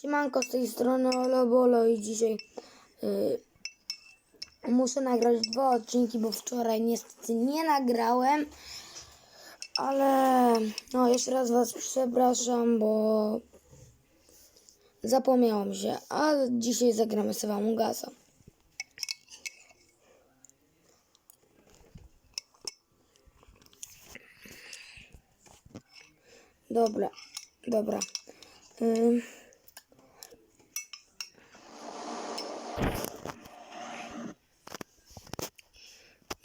Siemanko z tej strony Olobolo i dzisiaj y, muszę nagrać dwa odcinki, bo wczoraj niestety nie nagrałem. Ale no jeszcze raz was przepraszam, bo zapomniałam się, a dzisiaj zagramy sobie Usa. Dobra, dobra. Ym.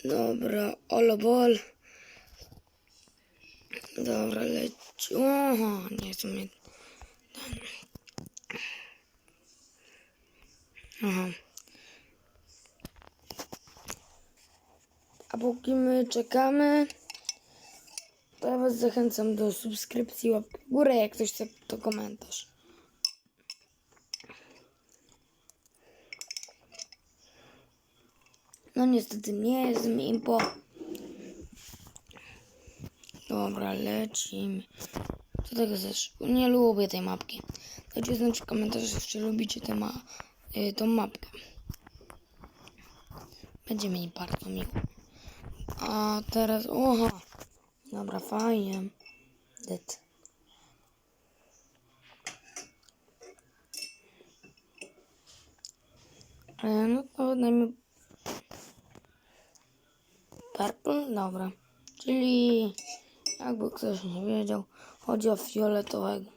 Dobra, olobol. Dobra, leci. Oho, nie chcę mnie. Aha. A póki my czekamy, to ja was zachęcam do subskrypcji, łapki w górę, jak ktoś chce, to komentarz. No niestety nie jest mi impo. Dobra, lecimy. Co tego chcesz? Nie lubię tej mapki. Dajcie znać w komentarzach, czy lubicie tę ma y, tą mapkę. Będzie mi bardzo miło. A teraz... Oha! Dobra, fajnie. Dyt. E, No to dajmy... Purple? Dobra. Czyli... Jakby ktoś nie wiedział, chodzi o fioletowego.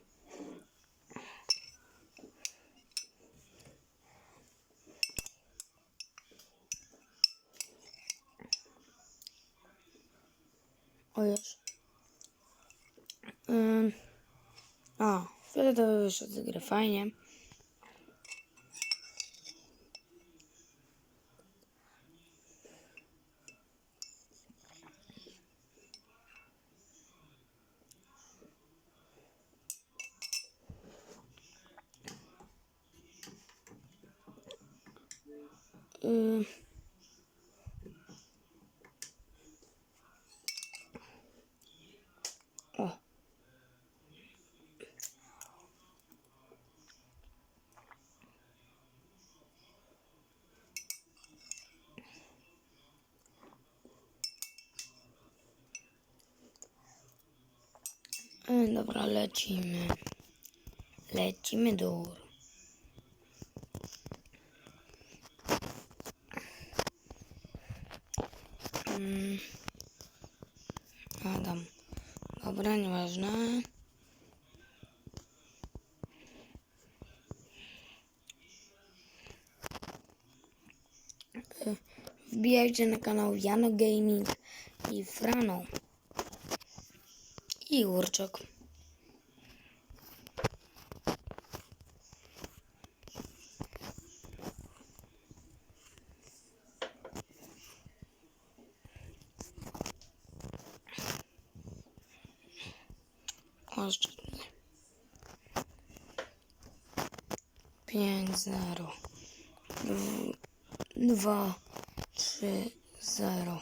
O już. Ym. A, wyszedł z gry, fajnie. Ym. O. E, Dobra, lecimy. Lecimy do góry. Mm. Adam. Dobra, nieważne. Y, Wbijajcie na kanał Jano Gaming i Frano. I Urczok. O, jeszcze tutaj. 5, 0. 2, 3, 0.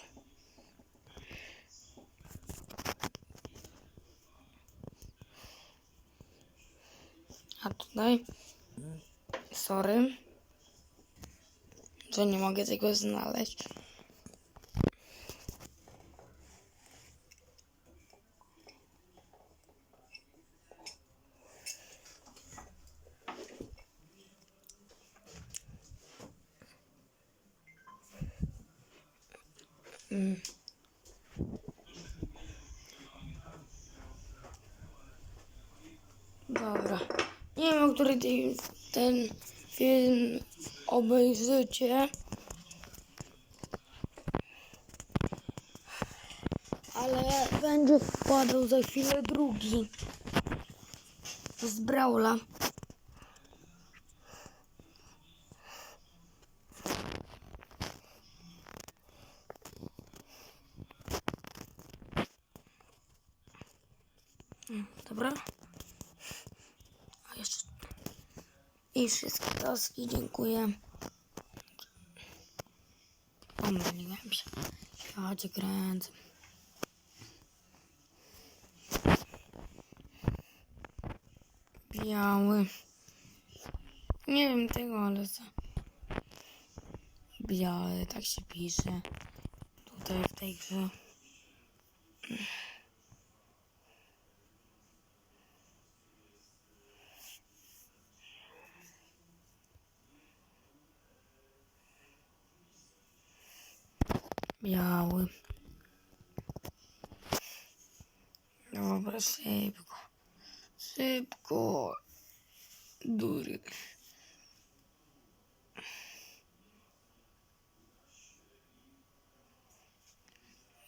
A tutaj, sorry, że nie mogę tego znaleźć. Dobra. Nie wiem, o który ten film obejrzycie. Ale będzie wpadał za chwilę drugi. Z Brawla. Dobra. A jeszcze. I wszystkie taski, dziękuję. Pomyliłem się. Ja cię kręcę. Biały. Nie wiem tego, ale co. Białe, tak się pisze. Tutaj w tej grze. Biały. Dobra, szybko. Szybko. Dury.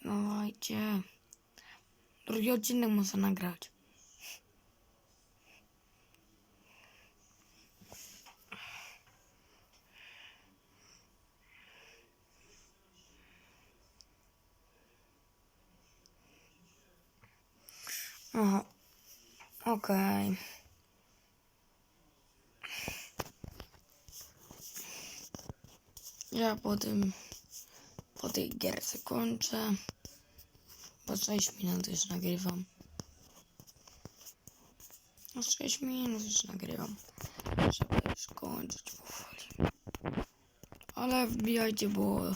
Dawajcie. Drugi odcinek muszę nagrać. Aha. Okej. Ja po tym, po tej gierce kończę. Po 6 minut już nagrywam. No 6 minut już nagrywam. Żeby już kończyć powoli. Ale wbijajcie, bo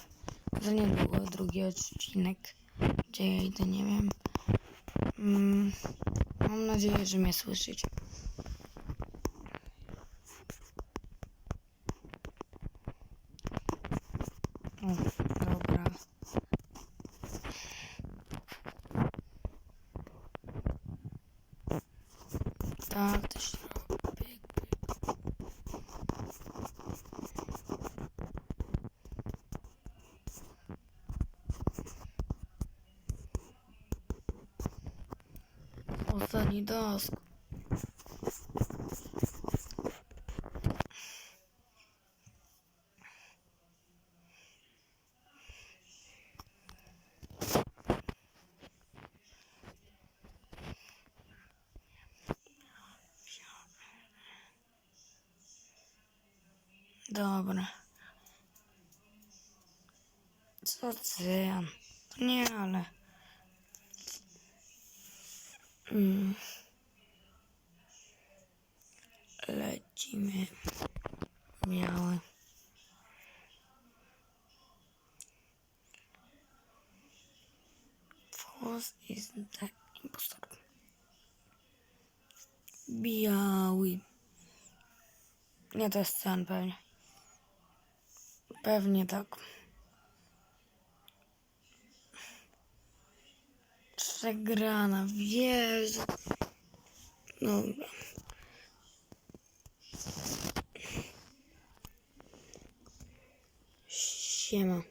za niedługo drugi odcinek. Gdzie ja idę, nie wiem. Mm, mam nadzieję, że mnie słyszycie. O, dobra. Tak, też Ostatni dask. Dobra. Co ty? Nie, ale... Mm. Lecimy. Białe. Force is the impostor. Biały. Nie, to jest sen pewnie. Pewnie tak. Przegrana, wierzę. Dobra. Siema.